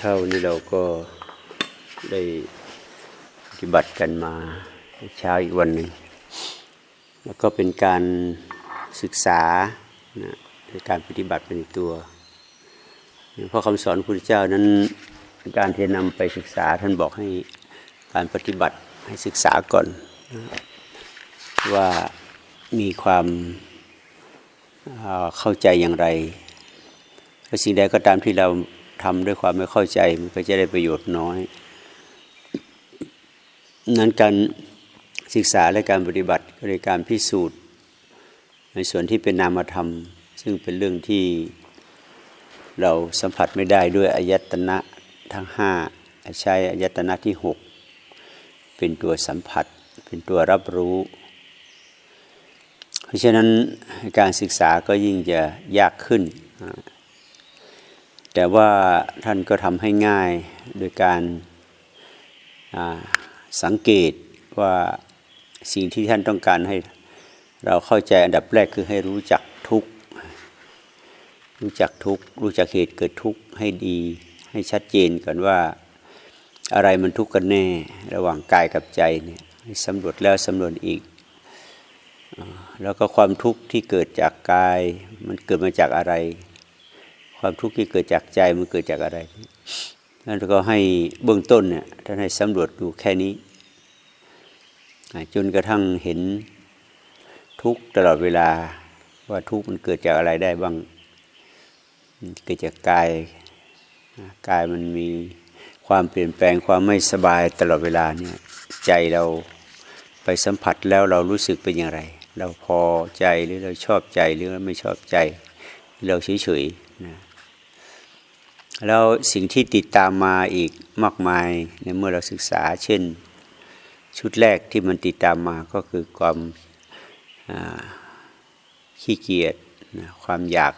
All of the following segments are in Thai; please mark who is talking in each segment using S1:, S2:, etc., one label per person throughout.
S1: เช้านี้เราก็ได้ปฏิบัติกันมาเช้าอีกวันหนึ่งแล้วก็เป็นการศึกษานะในการปฏิบัติเป็นตัวเพราะคำสอนพระพุทธเจ้านั้นการที่นำไปศึกษาท่านบอกให้การปฏิบัติให้ศึกษาก่อนนะว่ามีความเอ่อเข้าใจอย่างไรสิ่งใดก็ตามที่เรา ทำด้วยความไม่เข้าใจมันก็จะได้ประโยชน์น้อย นั้นการศึกษาและการปฏิบัติก็เลยการพิสูจน์ ในส่วนที่เป็นนามธรรม ซึ่งเป็นเรื่องที่เราสัมผัสไม่ได้ด้วยอายตนะทั้งห้าใช้อายตนะที่หกเป็นตัวสัมผัส เป็นตัวรับรู้ เพราะฉะนั้นการศึกษาก็ยิ่งจะยากขึ้น แต่ว่าท่านก็ทำให้ง่ายโดยการสังเกตว่าสิ่งที่ท่านต้องการให้เราเข้าใจอันดับแรกคือให้รู้จักทุกรู้จักทุกรู้จักเหตุเกิดทุกข์ให้ดี ให้ชัดเจนก่อนว่าอะไรมันทุกข์กันแน่ ระหว่างกายกับใจเนี่ยสำรวจแล้วสำรวจอีก แล้วก็ความทุกข์ที่เกิดจากกายมันเกิดมาจากอะไร ความทุกข์ที่เกิดจากใจมันเกิดจากอะไรนั่นก็ให้เบื้องต้นเนี่ยท่านให้สำรวจดูแค่นี้ จนกระทั่งเห็นทุกตลอดเวลาว่าทุกมันเกิดจากอะไรได้บ้าง เกิดจากกายกายมันมีความเปลี่ยนแปลงความไม่สบายตลอดเวลาเนี่ยใจเราไปสัมผัสแล้วเรารู้สึกเป็นอย่างไร เราพอใจหรือเราชอบใจหรือเราไม่ชอบใจ เราเฉยๆ แล้วสิ่งที่ติดตามมาอีกมากมายในเมื่อเราศึกษา เช่น ชุดแรกที่มันติดตามมาก็คือความขี้เกียจความอยาก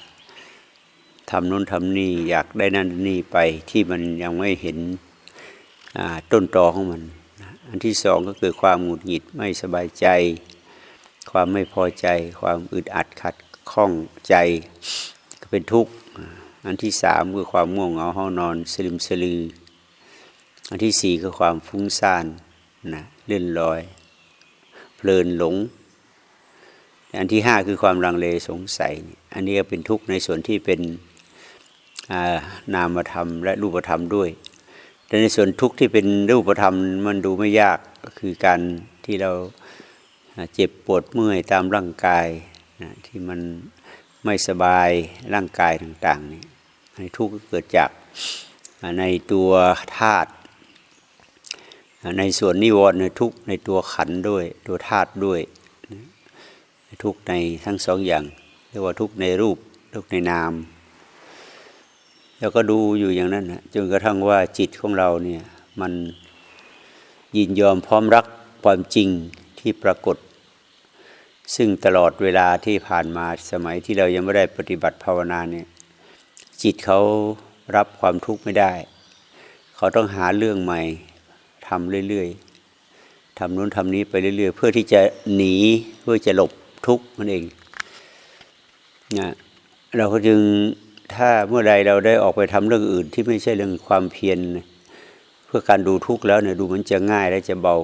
S1: ทำนู้นทำนี่อยากได้นั่นนี่ไปที่มันยังไม่เห็นต้นตอของมัน อันที่สองก็คือความหงุดหงิดไม่สบายใจ ความไม่พอใจ ความอึดอัดขัดข้องใจ ก็เป็นทุกข์ อันที่สามคือความง่วงเหงาห้องนอนสลิมสลือ อันที่สี่คือความฟุ้งซ่านนะเลื่อนลอย เพลินหลง อันที่ห้าคือความลังเลสงสัย อันนี้ก็เป็นทุกข์ในส่วนที่เป็นานามธรรมและรูปธรรมด้วย แต่ในส่วนทุกข์ที่เป็นรูปธรรมมันดูไม่ยากก็คือการที่เราเจ็บปวดเมื่อยตามร่างกายนะที่มันไม่สบายร่างกายต่างๆนี่ ทุกข์เกิดจากในตัวธาตุในส่วนนิวรณ์ในทุกในตัวขันด้วย ตัวธาตุด้วย ทุกในทั้งสองอย่าง เรียกว่าทุกในรูป ทุกในนาม แล้วก็ดูอยู่อย่างนั้นนะจนกระทั่งว่าจิตของเราเนี่ยมันยินยอมพร้อมรักความจริงที่ปรากฏ ซึ่งตลอดเวลาที่ผ่านมาสมัยที่เรายังไม่ได้ปฏิบัติภาวนาเนี่ย จิตเขารับความทุกข์ไม่ได้ เขาต้องหาเรื่องใหม่ทำเรื่อยๆทำนู้นทำนี้ไปเรื่อย ๆ เพื่อที่จะหนีเพื่อจะหลบทุกข์มันเองนะเราก็จึงถ้าเมื่อใดเราได้ออกไปทำเรื่องอื่นที่ไม่ใช่เรื่องความเพียรเพื่อการดูทุกข์แล้วเนี่ยดูมันจะง่ายและจะเบา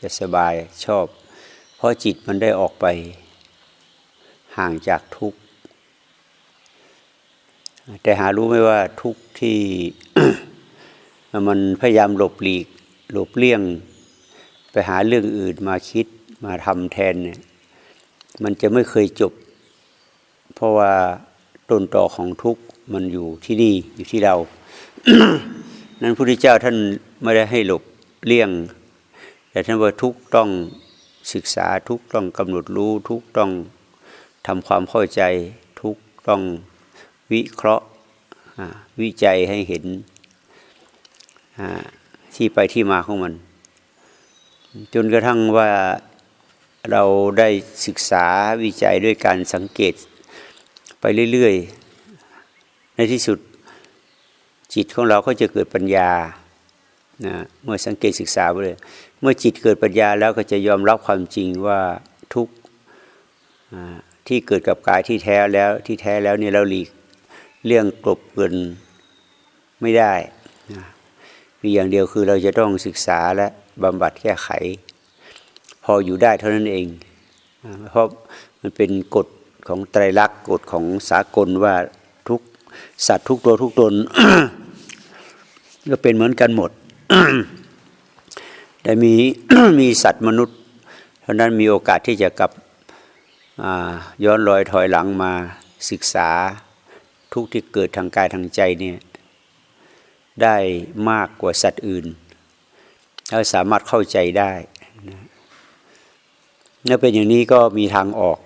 S1: จะสบายชอบ เพราะจิตมันได้ออกไปห่างจากทุกข์ แต่หารู้ไหมว่าทุกที่มันพยายามหลบหลีก หลบเลี่ยง ไปหาเรื่องอื่นมาคิดมาทำแทนเนี่ยมันจะไม่เคยจบ เพราะว่าต้นตอของทุกข์มันอยู่ที่นี่อยู่ที่เรา นั้นพระพุทธเจ้าท่านไม่ได้ให้หลบเลี่ยง แต่ท่านว่าทุกต้องศึกษาทุกต้องกำหนดรู้ทุกต้องทำความเข้าใจทุกต้อง วิเคราะห์วิจัยให้เห็นที่ไปที่มาของมัน จนกระทั่งว่าเราได้ศึกษาวิจัยด้วยการสังเกตไปเรื่อยๆ ในที่สุดจิตของเราก็จะเกิดปัญญานะเมื่อสังเกตศึกษาไปเลยเมื่อจิตเกิดปัญญาแล้วก็จะยอมรับความจริงว่าทุกที่เกิดกับกายที่แท้แล้วที่แท้แล้วเนี่ยเราหลีก เรื่องกลบเกลินไม่ได้นะมีอย่างเดียวคือเราจะต้องศึกษาและบำบัดแก้ไข พออยู่ได้เท่านั้นเอง เพราะมันเป็นกฎของไตรลักษณ์กฎของสากลว่าทุกสัตว์ทุกตัวทุกตนก็เป็นเหมือนกันหมด แต่มีมีสัตว์มนุษย์เพราะนั้นมีโอกาสที่จะกลับย้อนรอยถอยหลังมาศึกษา ทุกข์ที่เกิดทางกายทางใจเนี่ยได้มากกว่าสัตว์อื่นแล้วสามารถเข้าใจได้นะเมื่อเป็นอย่างนี้ก็มีทางออก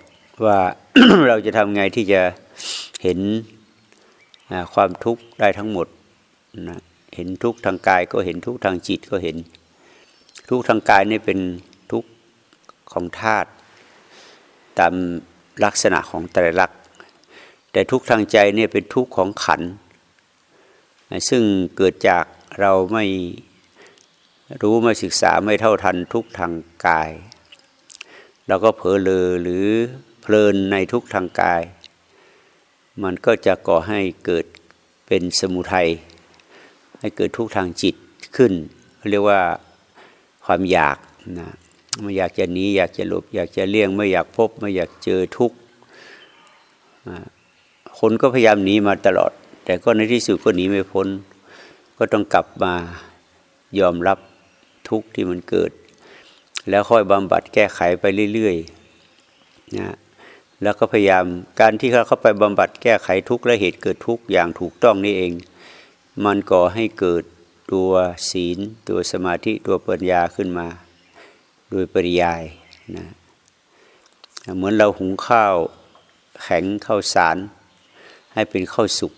S1: ว่าเราจะทำไงที่จะเห็นความทุกข์ได้ทั้งหมดนะเห็นทุกข์ทางกายก็เห็นทุกข์ทางจิตก็เห็น ทุกข์ทางกายนี่เป็นทุกข์ของธาตุตามลักษณะของไตรลักษณ แต่ทุกทางใจเนี่ยเป็นทุกข์ของขัน ซึ่งเกิดจากเราไม่รู้ไม่ศึกษาไม่เท่าทันทุกทางกาย เราก็เผลอเลอหรือเพลินในทุกทางกาย มันก็จะก่อให้เกิดเป็นสมุทัยให้เกิดทุกทางจิตขึ้นเรียกว่าความอยากนะไม่อยากจะหนีอยากจะหลบอยากจะเลี่ยง ไม่อยากพบ ไม่อยากเจอทุกข์ คนก็พยายามหนีมาตลอด แต่ก็ในที่สุดก็หนีไม่พ้น ก็ต้องกลับมายอมรับทุกข์ที่มันเกิด แล้วค่อยบำบัดแก้ไขไปเรื่อยๆนะแล้วก็พยายามการที่เขาเข้าไปบำบัดแก้ไขทุกข์และเหตุเกิดทุกข์อย่างถูกต้องนี่เอง มันก่อให้เกิดตัวศีล ตัวสมาธิตัวปัญญาขึ้นมา โดยปริยายนะเหมือนเราหุงข้าวแข็งข้าวสาร ให้เป็นข้าวสุก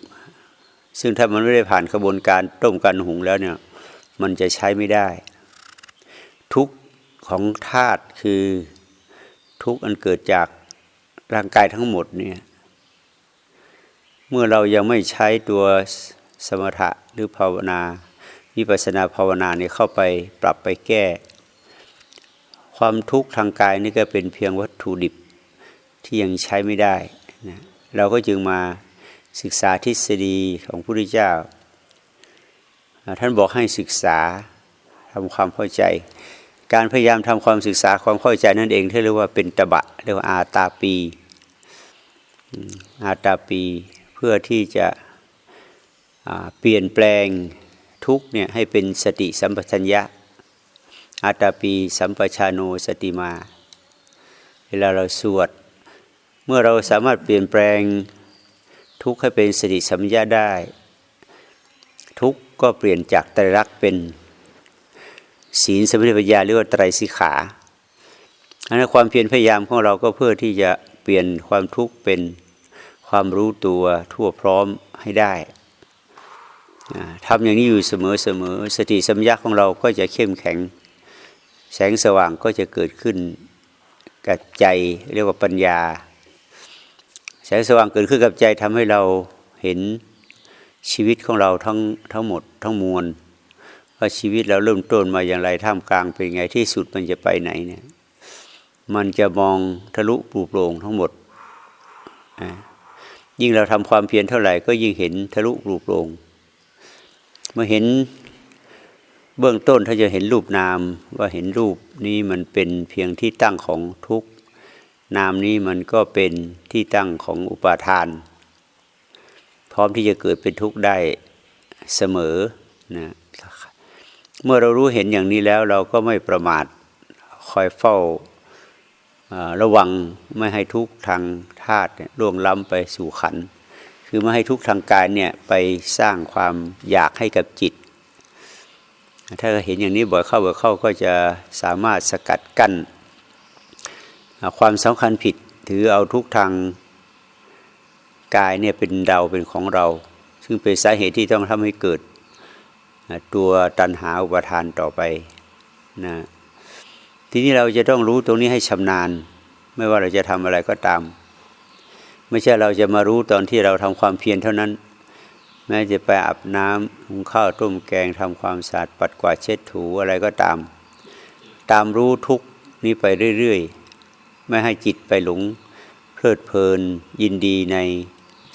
S1: ซึ่งถ้ามันไม่ได้ผ่านกระบวนการต้มการหุงแล้วเนี่ย มันจะใช้ไม่ได้ ทุกของธาตุคือทุกอันเกิดจากร่างกายทั้งหมดเนี่ย เมื่อเรายังไม่ใช้ตัวสมถะหรือภาวนาวิปัสสนาภาวนาเนี่ยเข้าไปปรับไปแก้ ความทุกข์ทางกายนี่ก็เป็นเพียงวัตถุดิบที่ยังใช้ไม่ได้นะเราก็จึงมา ศึกษาทฤษฎีของพระพุทธเจ้า ท่านบอกให้ศึกษาทำความเข้าใจ การพยายามทำความศึกษาความเข้าใจนั่นเองที่เรียกว่าเป็นตบะเรียกว่าอาตาปีอาตาปีเพื่อที่จะเปลี่ยนแปลงทุกเนี่ยให้เป็นสติสัมปชัญญะ อาตาปีสัมปชาโนสติมา เวลาเราสวด เมื่อเราสามารถเปลี่ยนแปลง ทุกข์ให้เป็นสติสัมปชัญญะได้ ทุกข์ก็เปลี่ยนจากไตรลักษณ์เป็นศีลสมิปัญญาหรือว่าไตรสิขาอันนั้นความเพียรพยายามของเราก็เพื่อที่จะเปลี่ยนความทุกข์เป็นความรู้ตัวทั่วพร้อมให้ได้ทำอย่างนี้อยู่เสมอเสมอสติสัมปชัญญะของเราก็จะเข้มแข็ง แสงสว่างก็จะเกิดขึ้นกับใจเรียกว่าปัญญา แสงสว่างเกิดขึ้นกับใจทำให้เราเห็นชีวิตของเราทั้งทั้งหมดทั้งมวลว่าชีวิตเราเริ่มต้นมาอย่างไรท่ามกลางเป็นไงที่สุดมันจะไปไหนเนี่ยมันจะมองทะลุปลุโปร่งทั้งหมดอ่ายิ่งเราทำความเพียรเท่าไหร่ก็ยิ่งเห็นทะลุปลุโปร่งเมื่อเห็นเบื้องต้นถ้าจะเห็นรูปนามว่าเห็นรูปนี้มันเป็นเพียงที่ตั้งของทุกข์ นามนี้มันก็เป็นที่ตั้งของอุปาทาน พร้อมที่จะเกิดเป็นทุกข์ได้เสมอนะเมื่อเรารู้เห็นอย่างนี้แล้วเราก็ไม่ประมาทคอยเฝ้าระวังไม่ให้ทุกข์ทางธาตุล่วงล้ำไปสู่ขัน คือไม่ให้ทุกข์ทางกายเนี่ยไปสร้างความอยากให้กับจิต ถ้าเห็นอย่างนี้บ่อยเข้าบ่อยเข้าก็จะสามารถสกัดกั้น ความสำคัญผิดถือเอาทุกทางกายเนี่ยเป็นเราเป็นของเรา ซึ่งเป็นสาเหตุที่ต้องทำให้เกิดตัวตัณหาอุปทานต่อไปนะทีนี้เราจะต้องรู้ตรงนี้ให้ชำนาญ ไม่ว่าเราจะทำอะไรก็ตาม ไม่ใช่เราจะมารู้ตอนที่เราทำความเพียรเท่านั้น แม้จะไปอาบน้ำหุงข้าวต้มแกงทำความสะอาดปัดกวาดเช็ดถูอะไรก็ตาม ตามรู้ทุกนี้ไปเรื่อยๆ ไม่ให้จิตไปหลงเพลิดเพลินยินดีใน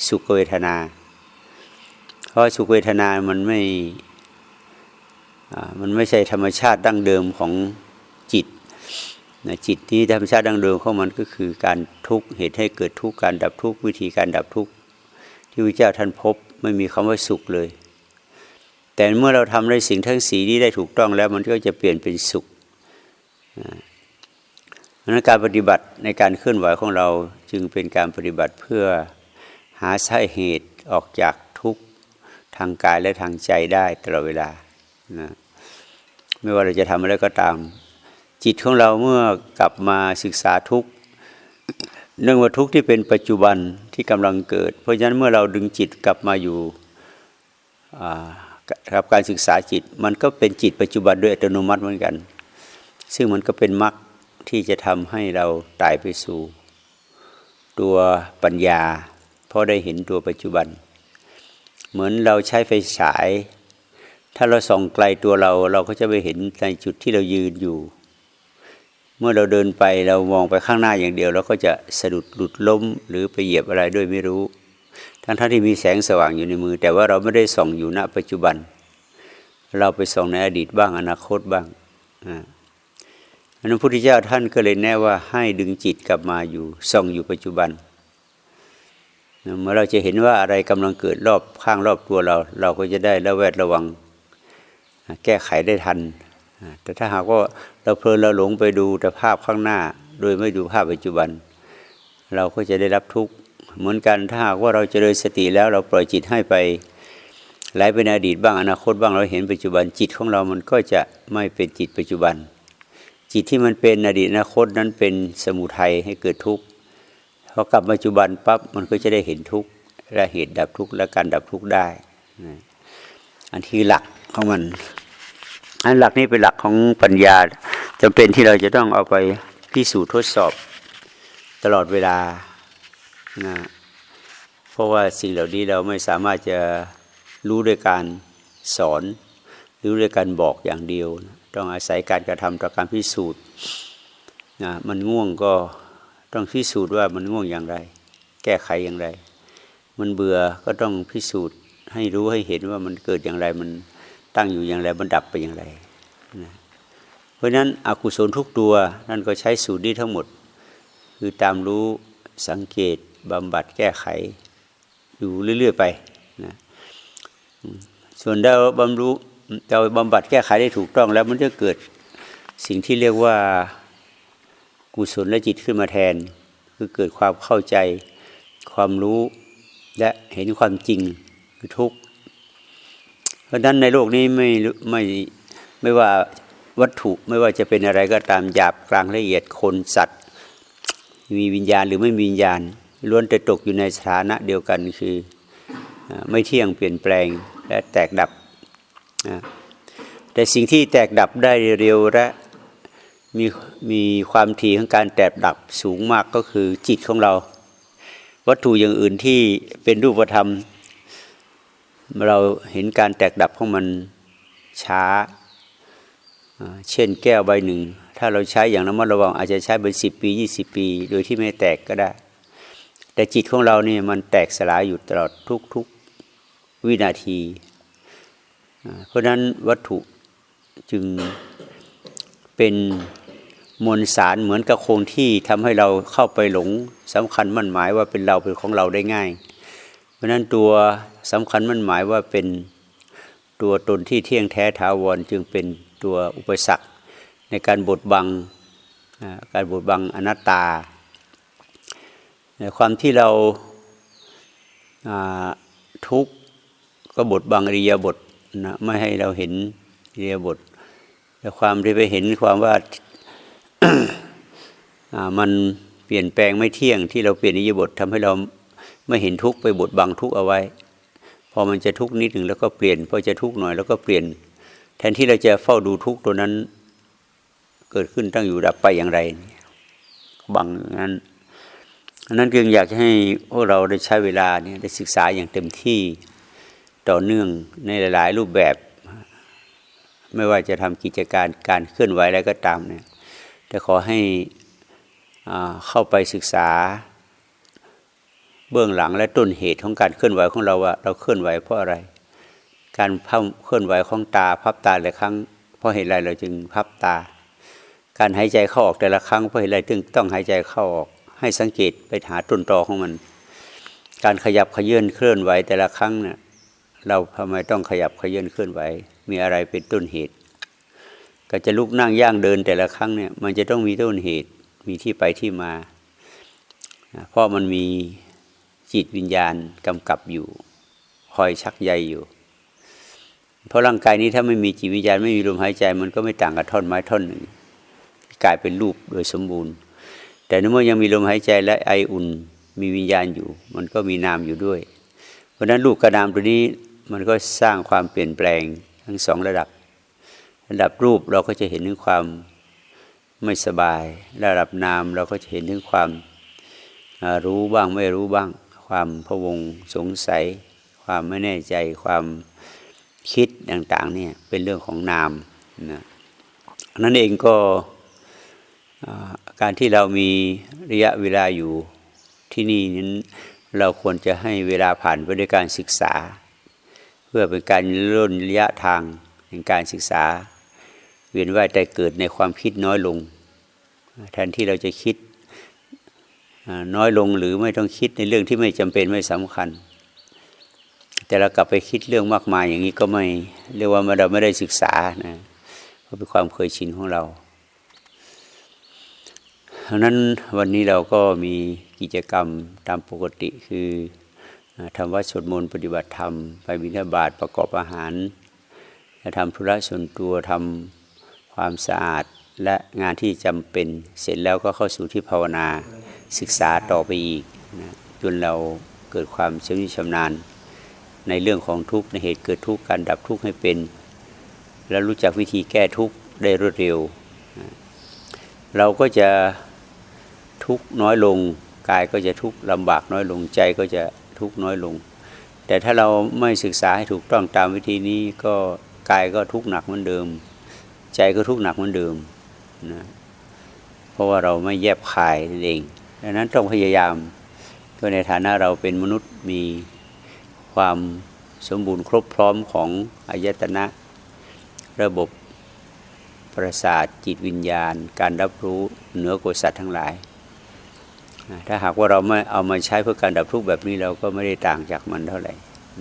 S1: สุขเวทนา เพราะสุขเวทนามันไม่มันไม่ใช่ธรรมชาติดั้งเดิมของจิตนะจิตที่ธรรมชาติดั้งเดิมของมันก็คือการทุกข์เหตุให้เกิดทุกข์การดับทุกข์วิธีการดับทุกข์ที่พระเจ้าท่านพบไม่มีคำว่าสุขเลย แต่เมื่อเราทำในสิ่งทั้งสีนี้ได้ถูกต้องแล้วมันก็จะเปลี่ยนเป็นสุข นั้นการปฏิบัติในการเคลื่อนไหวของเราจึงเป็นการปฏิบัติเพื่อหาสาเหตุออกจากทุกข์ทางกายและทางใจได้ตลอดเวลานะไม่ว่าเราจะทำอะไรก็ตาม จิตของเราเมื่อกลับมาศึกษาทุกข์เนื่องว่าทุกข์ที่เป็นปัจจุบันที่กำลังเกิด เพราะฉะนั้นเมื่อเราดึงจิตกลับมาอยู่กับการศึกษาจิตมันก็เป็นจิตปัจจุบันโดยอัตโนมัติเหมือนกัน ซึ่งมันก็เป็นมรรค ที่จะทำให้เราไตายไปสู่ ตัวปัญญา เพราะได้เห็นตัวปัจจุบัน เหมือนเราใช้ไฟฉาย ถ้าเราส่องไกลตัวเราเราก็จะไปเห็นในจุดที่เรายืนอยู่ เมื่อเราเดินไปเรามองไปข้างหน้าอย่างเดียว เราก็จะสะดุดหลุดล้มหรือไปเหยียบอะไรด้วยไม่รู้ ทั้งท่านที่มีแสงสว่างอยู่ในมือ แต่ว่าเราไม่ได้ส่องอยู่ณปัจจุบัน เราไปส่องในอดีตบ้างอนาคตบ้างอ่า นพระพุทธเจ้าท่านก็เลยแน่ว่าให้ดึงจิตกลับมาอยู่ส่องอยู่ปัจจุบันเมื่อเราจะเห็นว่าอะไรกำลังเกิดรอบข้างรอบตัวเรา เราก็จะได้ระแวดระวังแก้ไขได้ทัน แต่ถ้าหากว่าเราเพลินเราหลงไปดูแต่ภาพข้างหน้า โดยไม่ดูภาพปัจจุบัน เราก็จะได้รับทุกข์เหมือนกันถ้าหากว่าเราเจริญสติแล้วเราปล่อยจิตให้ไปไหลไปในอดีตบ้างอนาคตบ้างเราเห็นปัจจุบันจิตของเรามันก็จะไม่เป็นจิตปัจจุบัน จิตที่มันเป็นอดีตอนาคตนั้นเป็นสมุทัยให้เกิดทุกข์พอกลับปัจจุบันปั๊บมันก็จะได้เห็นทุกข์และเหตุดับทุกข์และการดับทุกข์ได้ อันที่หลักของมัน อันหลักนี้เป็นหลักของปัญญาจำเป็นที่เราจะต้องเอาไปพิสูจน์ทดสอบตลอดเวลานะเพราะว่าสิ่งเหล่านี้เราไม่สามารถจะรู้ด้วยการสอน รู้ด้วยการบอกอย่างเดียว ต้องอาศัยการกระทำต่อการพิสูจน์นะมันง่วงก็ต้องพิสูจน์ว่ามันง่วงอย่างไร แก้ไขอย่างไร มันเบื่อก็ต้องพิสูจน์ให้รู้ให้เห็นว่ามันเกิดอย่างไร มันตั้งอยู่อย่างไร มันดับไปอย่างไรนะเพราะฉะนั้นอกุศลทุกตัวนั่นก็ใช้สูตรนี้ทั้งหมด คือตามรู้สังเกตบำบัดแก้ไขอยู่เรื่อย ๆ ไปนะส่วนเราบำรุ เราบำบัดแก้ไขได้ถูกต้องแล้วมันจะเกิดสิ่งที่เรียกว่ากุศลและจิตขึ้นมาแทน คือเกิดความเข้าใจ ความรู้และเห็นความจริงคือทุกข์เพราะนั้นในโลกนี้ไม่ไม่ไม่ว่าวัตถุไม่ว่าจะเป็นอะไรก็ตามหยาบกลางละเอียดคนสัตว์ มีวิญญาณหรือไม่มีวิญญาณล้วนแต่ตกอยู่ในสถานะเดียวกันคือไม่เที่ยงเปลี่ยนแปลงและแตกดับ แต่สิ่งที่แตกดับได้เร็วและมีมีความถี่ของการแตกดับสูงมากก็คือจิตของเรา วัตถุอย่างอื่นที่เป็นรูปธรรม เราเห็นการแตกดับของมันช้า เช่นแก้วใบหนึ่ง ถ้าเราใช้อย่างระมัดระวังอาจจะใช้เป็นสิบปียี่สิบปี โดยที่ไม่แตกก็ได้ แต่จิตของเราเนี่ยมันแตกสลายอยู่ตลอดทุกๆวินาที เพราะนั้นวัตถุจึงเป็นมวลสารเหมือนกับโคงที่ทำให้เราเข้าไปหลงสำคัญมั่นหมายว่าเป็นเราเป็นของเราได้ง่าย เพราะนั้นตัวสำคัญมั่นหมายว่าเป็นตัวตนที่เที่ยงแท้ถาวรจึงเป็นตัวอุปสรรคในการบดบังการบดบังอนัตตาในความที่เราทุกข์ก็บดบังอริยบท นะไม่ให้เราเห็นอริยบทแต่ความที่ไปเห็นความว่ามันเปลี่ยนแปลงไม่เที่ยงที่เราเปลี่ยนอิยบททำให้เราไม่เห็นทุกไปบดบังทุกเอาไว้ พอมันจะทุกนิดหนึ่งแล้วก็เปลี่ยนพอจะทุกหน่อยแล้วก็เปลี่ยน แทนที่เราจะเฝ้าดูทุกตัวนั้น เกิดขึ้นตั้งอยู่ดับไปอย่างไรบังนั้นนั้นจึงอยากให้พวกเราได้ใช้เวลาเนี่ยได้ศึกษาอย่างเต็มที่ ต่อเนื่องในหลาย ๆ รูปแบบ ไม่ว่าจะทำกิจการการเคลื่อนไหวอะไรก็ตามเนี่ยแต่ขอให้เข้าไปศึกษา เบื้องหลังและต้นเหตุของการเคลื่อนไหวของเราว่าเราเคลื่อนไหวเพราะอะไร การพับเคลื่อนไหวของตาพับตาหลายครั้งเพราะเหตุไรเราจึงพับตา การหายใจเข้าออกแต่ละครั้งเพราะเหตุไรจึงต้องหายใจเข้าออกให้สังเกตไปหาต้นตอของมัน การขยับขยื่นเคลื่อนไหวแต่ละครั้งเนี่ย เราทำไมต้องขยับขยื่นเคลื่อนไหว มีอะไรเป็นต้นเหตุ ก็จะลุกนั่งย่างเดินแต่ละครั้งเนี่ย มันจะต้องมีต้นเหตุ มีที่ไปที่มา เพราะมันมีจิตวิญญาณกำกับอยู่ คอยชักใยอยู่ เพราะร่างกายนี้ถ้าไม่มีจิตวิญญาณไม่มีลมหายใจ มันก็ไม่ต่างกับท่อนไม้ท่อนหนึ่ง กลายเป็นรูปโดยสมบูรณ์ แต่เมื่อยังมีลมหายใจและไออุ่นมีวิญญาณอยู่ มันก็มีนามอยู่ด้วย เพราะนั้นรูปกับนามตัวนี้ มันก็สร้างความเปลี่ยนแปลงทั้งสองระดับ ระดับรูปเราก็จะเห็นถึงความไม่สบาย ระดับนามเราก็จะเห็นถึงความรู้บ้างไม่รู้บ้าง ความพะวงสงสัย ความไม่แน่ใจความคิดต่างๆเนี่ยเป็นเรื่องของนามนะนั่นเองก็การที่เรามีระยะเวลาอยู่ที่นี่นั้นเราควรจะให้เวลาผ่านไปด้วยการศึกษา พื่อเป็นการล่นระยะทางในการศึกษา เวียนว่ายแต่เกิดในความคิดน้อยลง แทนที่เราจะคิดน้อยลงหรือไม่ต้องคิดในเรื่องที่ไม่จำเป็นไม่สำคัญ แต่เรากลับไปคิดเรื่องมากมายอย่างนี้ก็ไม่เรียกว่าเราไม่ได้ศึกษานะเพราะเป็นความเคยชินของเราเพราะนั้นวันนี้เราก็มีกิจกรรมตามปกติคือ ทำวัดสวดมนต์ปฏิบัติธรรม ไปบิณฑบาตประกอบอาหารทำธุระส่วนตัวทำความสะอาดและงานที่จำเป็นเสร็จแล้วก็เข้าสู่ที่ภาวนาศึกษาต่อไปอีกนะจนเราเกิดความเชี่ยวชำนาญ ในเรื่องของทุกข์ในเหตุเกิดทุกข์การดับทุกข์ให้เป็น แล้วรู้จักวิธีแก้ทุกข์ได้รวดเร็ว เราก็จะทุกข์น้อยลงกายก็จะทุกข์ลำบากน้อยลงใจก็จะ ทุกน้อยลง แต่ถ้าเราไม่ศึกษาให้ถูกต้องตามวิธีนี้ก็กายก็ทุกข์หนักเหมือนเดิม ใจก็ทุกข์หนักเหมือนเดิมนะเพราะว่าเราไม่แยบคายนั่นเองดังนั้นต้องพยายามก็ในฐานะเราเป็นมนุษย์มีความสมบูรณ์ครบพร้อมของอายตนะ ระบบประสาทจิตวิญญาณ การรับรู้เหนือกว่าสัตว์ทั้งหลาย ถ้าหากว่าเราไม่เอามาใช้เพื่อการดับทุกข์แบบนี้เราก็ไม่ได้ต่างจากมันเท่าไหร่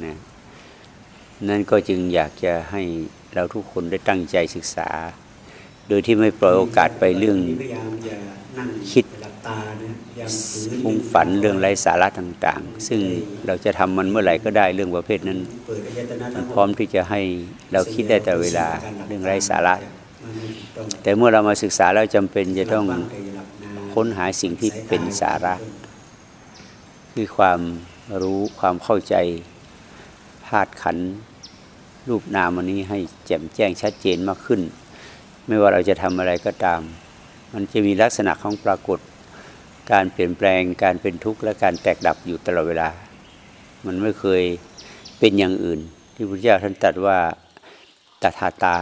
S1: นะนั่นก็จึงอยากจะให้เราทุกคนได้ตั้งใจศึกษา โดยที่ไม่ปล่อยโอกาสไปเรื่องคิดฟุ้งฝันเรื่องไร้สาระต่าง ๆ ซึ่งเราจะทำมันเมื่อไหร่ก็ได้เรื่องประเภทนั้นมันพร้อมที่จะให้เราคิดได้แต่เวลาเรื่องไร้สาระ แต่เมื่อเรามาศึกษาแล้วจำเป็นจะต้อง ค้นหาสิ่งที่เป็นสาระ คือความรู้ความเข้าใจธาตุขันรูปนามอันนี้ให้แจ่มแจ้งชัดเจนมากขึ้น ไม่ว่าเราจะทำอะไรก็ตาม มันจะมีลักษณะของปรากฏ การเปลี่ยนแปลงการเป็นทุกข์และการแตกดับอยู่ตลอดเวลา มันไม่เคยเป็นอย่างอื่น ที่พระเจ้าท่านตรัสว่าตถาตา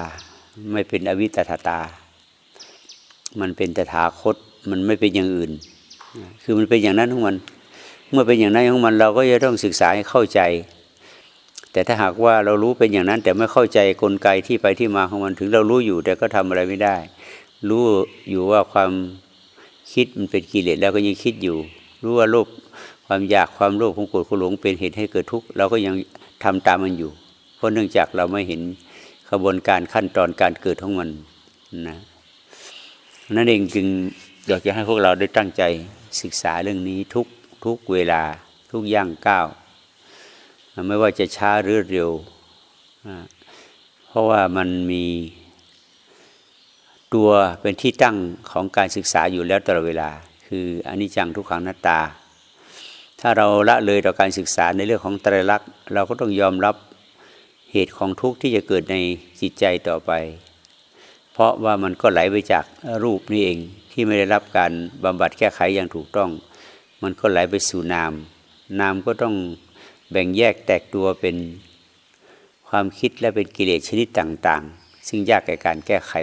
S1: ไม่เป็นอวิตถาตา มันเป็นตถาคต มันไม่เป็นอย่างอื่น คือมันเป็นอย่างนั้นของมัน เมื่อเป็นอย่างนั้นของมันเราก็จะต้องศึกษาให้เข้าใจ แต่ถ้าหากว่าเรารู้เป็นอย่างนั้น แต่ไม่เข้าใจกลไกที่ไปที่มาของมันถึงเรารู้อยู่แต่ก็ทำอะไรไม่ได้ รู้อยู่ว่าความคิดมันเป็นกิเลสแล้วก็ยังคิดอยู่ รู้ว่าโลภความอยากความโลภความโกรธความหลงเป็นเหตุให้เกิดทุกข์เราก็ยังทำตามมันอยู่ เพราะเนื่องจากเราไม่เห็นกระบวนการขั้นตอนการเกิดของมันนะนั่นเองจึง อยากจะให้พวกเราได้ตั้งใจศึกษาเรื่องนี้ทุกทุกเวลาทุกย่างก้าวไม่ว่าจะช้าหรือเร็ว เพราะว่ามันมีตัวเป็นที่ตั้งของการศึกษาอยู่แล้วตลอดเวลา คืออนิจจังทุกขังนัตตา ถ้าเราละเลยต่อการศึกษาในเรื่องของไตรลักษณ์ เราก็ต้องยอมรับเหตุของทุกข์ที่จะเกิดในจิตใจต่อไป เพราะว่ามันก็ไหลไปจากรูปนี่เอง ที่ไม่ได้รับการบำบัดแก้ไขอย่างถูกต้อง มันก็ไหลไปสู่นาม นามก็ต้องแบ่งแยกแตกตัวเป็นความคิดและเป็นกิเลสชนิดต่างๆ ซึ่งยากแก่การแก้ไข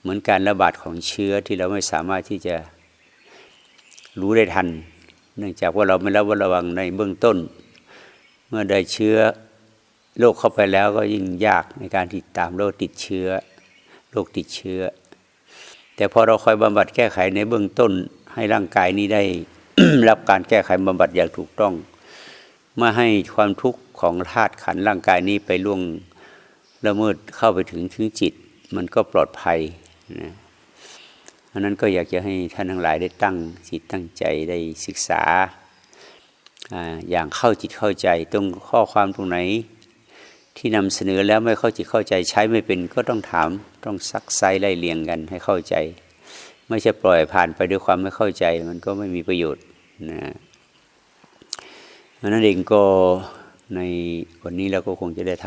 S1: เหมือนการระบาดของเชื้อที่เราไม่สามารถที่จะรู้ได้ทัน เนื่องจากว่าเราไม่ระวัดระวังในเบื้องต้น เมื่อได้เชื้อโรคเข้าไปแล้วก็ยิ่งยากในการติดตามโรคติดเชื้อโรคติดเชื้อ แต่พอเราคอยบำบัดแก้ไขในเบื้องต้น ให้ร่างกายนี้ได้รับการแก้ไขบำบัดอย่างถูกต้องเมื่อให้ความทุกข์ของธาตุขันร่างกายนี้ไปล่วงละเมิดเข้าไปถึงถึงจิต มันก็ปลอดภัยนะอันนั้นก็อยากจะให้ท่านทั้งหลายได้ตั้งจิตตั้งใจได้ศึกษาอาอย่างเข้าจิตเข้าใจตรงข้อความตรงไหน ที่นำเสนอแล้วไม่เข้าจิตเข้าใจใช้ไม่เป็นก็ต้องถามต้องซักไซไล่เลียงกันให้เข้าใจ ไม่ใช่ปล่อยผ่านไปด้วยความไม่เข้าใจมันก็ไม่มีประโยชน์นะดังนั้นเองก็ในวันนี้เราก็คงจะได้ท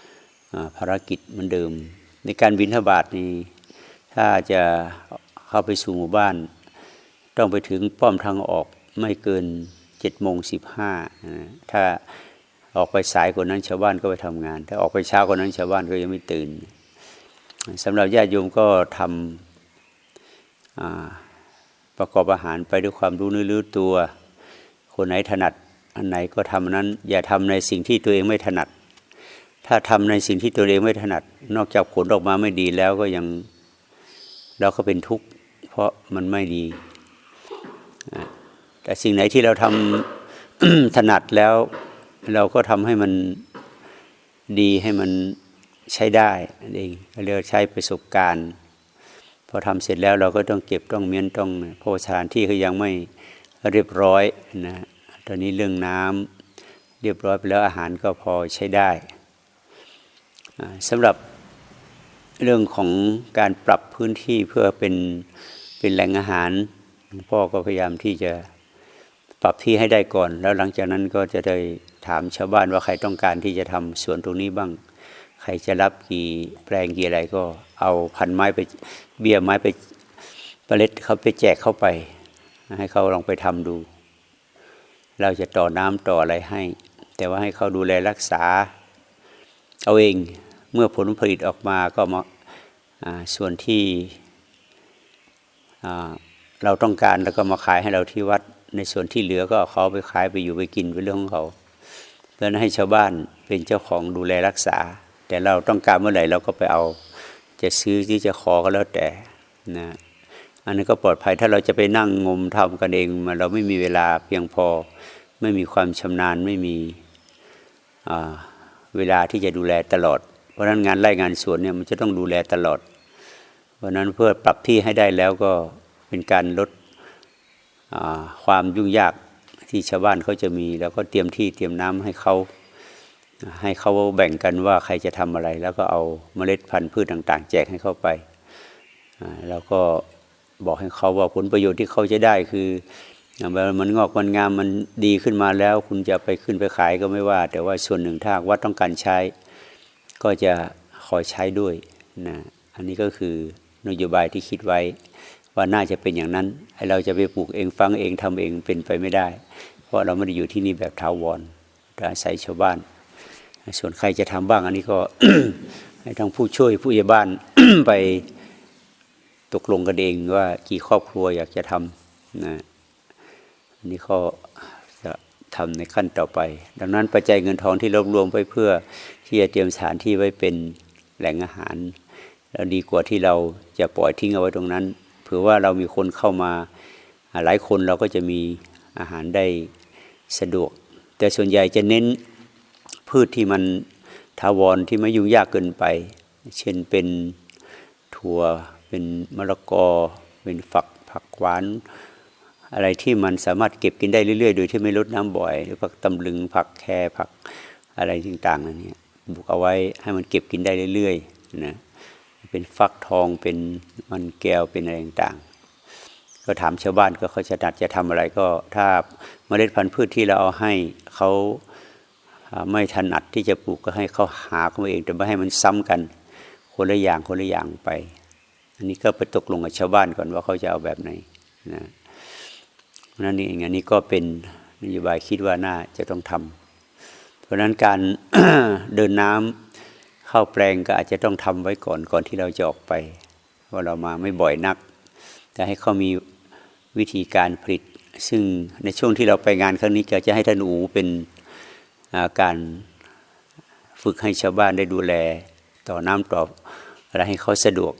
S1: ำภารกิจเหมือนเดิม ในการบินทบาทนี้ถ้าจะเข้าไปสู่หมู่บ้าน ต้องไปถึงป้อมทางออกไม่เกินเจ็ดโมงสิบห้าถ้า ออกไปสายกว่านั้นชาวบ้านก็ไปทำงาน ถ้าออกไปเช้ากว่านั้นชาวบ้านก็ยังไม่ตื่นสำหรับญาติโยมก็ทำประกอบอาหารไปด้วยความรู้นื้อรู้ตัว คนไหนถนัดอันไหนก็ทำนั้น อย่าทำในสิ่งที่ตัวเองไม่ถนัด ถ้าทำในสิ่งที่ตัวเองไม่ถนัด นอกจากผลออกมาไม่ดีแล้วก็ยังเราก็เป็นทุกข์เพราะมันไม่ดี แต่สิ่งไหนที่เราทำถนัดแล้ว เราก็ทำให้มันดีให้มันใช้ได้นั่นเองเรียกใช้ประสบการณ์ พอทำเสร็จแล้วเราก็ต้องเก็บต้องเมียนต้องเพราะสถานที่เขายังไม่เรียบร้อยนะตอนนี้เรื่องน้ำเรียบร้อยไปแล้วอาหารก็พอใช้ได้สำหรับเรื่องของการปรับพื้นที่เพื่อเป็นเป็นแหล่งอาหารพ่อก็พยายามที่จะปรับที่ให้ได้ก่อน แล้วหลังจากนั้นก็จะได้ ถามชาวบ้านว่าใครต้องการที่จะทำสวนตรงนี้บ้าง ใครจะรับกี่แปลงกี่อะไรก็เอาพันไม้ไปเบี้ยไม้ไปเปล็ดเขาไปแจกเข้าไป ให้เขาลองไปทำดู เราจะต่อน้ำต่ออะไรให้ แต่ว่าให้เขาดูแลรักษา เอาเองเมื่อผลผลิตออกมาก็มาส่วนที่เราต้องการแล้วก็มาขายให้เราที่วัด ในส่วนที่เหลือก็เขาไปขายไปอยู่ไปกินไปเรื่องของเขา เพื่อให้ชาวบ้านเป็นเจ้าของดูแลรักษา แต่เราต้องการเมื่อไหร่เราก็ไปเอา จะซื้อที่จะขอก็แล้วแต่นะอันนี้ก็ปลอดภัยถ้าเราจะไปนั่งงมทำกันเองมันเราไม่มีเวลาเพียงพอ ไม่มีความชำนาญไม่มีเวลาที่จะดูแลตลอด เพราะนั้นงานไร่งานสวนเนี่ยมันจะต้องดูแลตลอด เพราะนั้นเพื่อปรับที่ให้ได้แล้วก็เป็นการลดความยุ่งยาก ที่ชาวบ้านเขาจะมี แล้วก็เตรียมที่เตรียมน้ำให้เขาให้เขาแบ่งกันว่าใครจะทำอะไร แล้วก็เอาเมล็ดพันธุ์พืชต่าง ๆ แจกให้เขาไปแล้วก็บอกให้เขาว่าผลประโยชน์ที่เขาจะได้คือมันงอกมันงามมันดีขึ้นมาแล้ว คุณจะไปขึ้นไปขายก็ไม่ว่า แต่ว่าส่วนหนึ่งถ้าวัดต้องการใช้ ก็จะขอใช้ด้วยนะอันนี้ก็คือนโยบายที่คิดไว้ ว่าน่าจะเป็นอย่างนั้นให้เราจะไปปลูกเองฟังเองทำเองเป็นไปไม่ได้ เพราะเราไม่ได้อยู่ที่นี่แบบทาวรอาศัยชาวบ้าน ส่วนใครจะทำบ้างอันนี้ก็ให้ทั้งผู้ช่วยผู้ใหญ่บ้านไปตกลงกันเองว่ากี่ครอบครัวอยากจะทำนะอันนี้ก็จะทำในขั้นต่อไป ดังนั้นปัจจัยเงินทองที่รวบรวมไปเพื่อที่จะเตรียมสถานที่ไว้เป็นแหล่งอาหาร แล้วดีกว่าที่เราจะปล่อยทิ้งเอาไว้ตรงนั้น คือว่าเรามีคนเข้ามาหลายคนเราก็จะมีอาหารได้สะดวก แต่ส่วนใหญ่จะเน้นพืชที่มันทาวรที่ไม่ยุ่งยากเกินไป เช่นเป็นถั่วเป็นมะละกอ เป็นฝักผักหวาน อะไรที่มันสามารถเก็บกินได้เรื่อยๆ โดยที่ไม่ลดน้ำบ่อย หรือผักตำลึงผักแครผักอะไรต่างๆนั่นเนี่ยบุกเอาไว้ให้มันเก็บกินได้เรื่อยๆนะ เป็นฟักทองเป็นมันแก้วเป็นอะไรต่างๆ ก็ถามชาวบ้านก็เขาจะดัดจะทำอะไรก็ถ้าเมล็ดพันธุ์พืชที่เราเอาให้เขาไม่ถนัดที่จะปลูกก็ให้เขาหาเขาเองแต่ไม่ให้มันซ้ำกัน คนละอย่างคนละอย่างไป อันนี้ก็ไปตกลงกับชาวบ้านก่อนว่าเขาจะเอาแบบไหนนะนั่นเองอันนี้ก็เป็นนโยบายคิดว่าน่าจะต้องทำเพราะฉะนั้นการเดินน้ำ ข้าแปลงก็อาจจะต้องทำไว้ก่อนก่อนที่เราจะออกไปว่าเรามาไม่บ่อยนัก แต่ให้เขามีวิธีการผลิต ซึ่งในช่วงที่เราไปงานครั้งนี้ก็จะให้ท่านอูเป็นการฝึกให้ชาวบ้านได้ดูแล ต่อน้ำต่ออะไรให้เขาสะดวก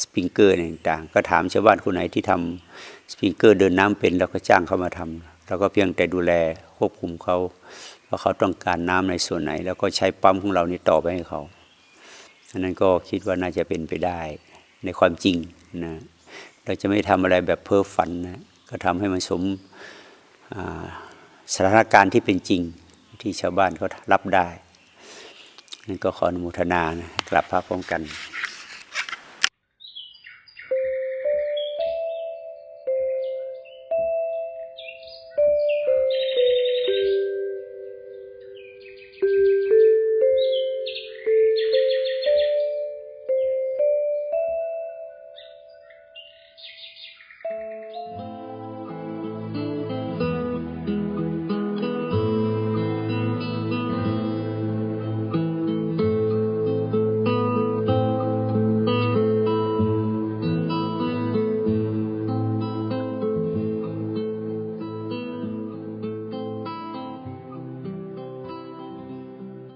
S1: สปริงเกอร์ต่างๆ ก็ถามชาวบ้านคนไหนที่ทำสปริงเกอร์เดินน้ำเป็นเราก็จ้างเขามาทำเราก็เพียงแต่ดูแลควบคุมเขาว่าเขาต้องการน้ำในส่วนไหน แล้วก็ใช้ปั๊มของเรานี่ต่อไปให้เขา อันนั้นก็คิดว่าน่าจะเป็นไปได้ในความจริงนะเราจะไม่ทำอะไรแบบเพ้อฝันนะก็ทำให้มันสมสถานการณ์ที่เป็นจริงที่ชาวบ้านเขารับได้นั่นก็ขออนุโมทนานะกลับพระพร้อมกัน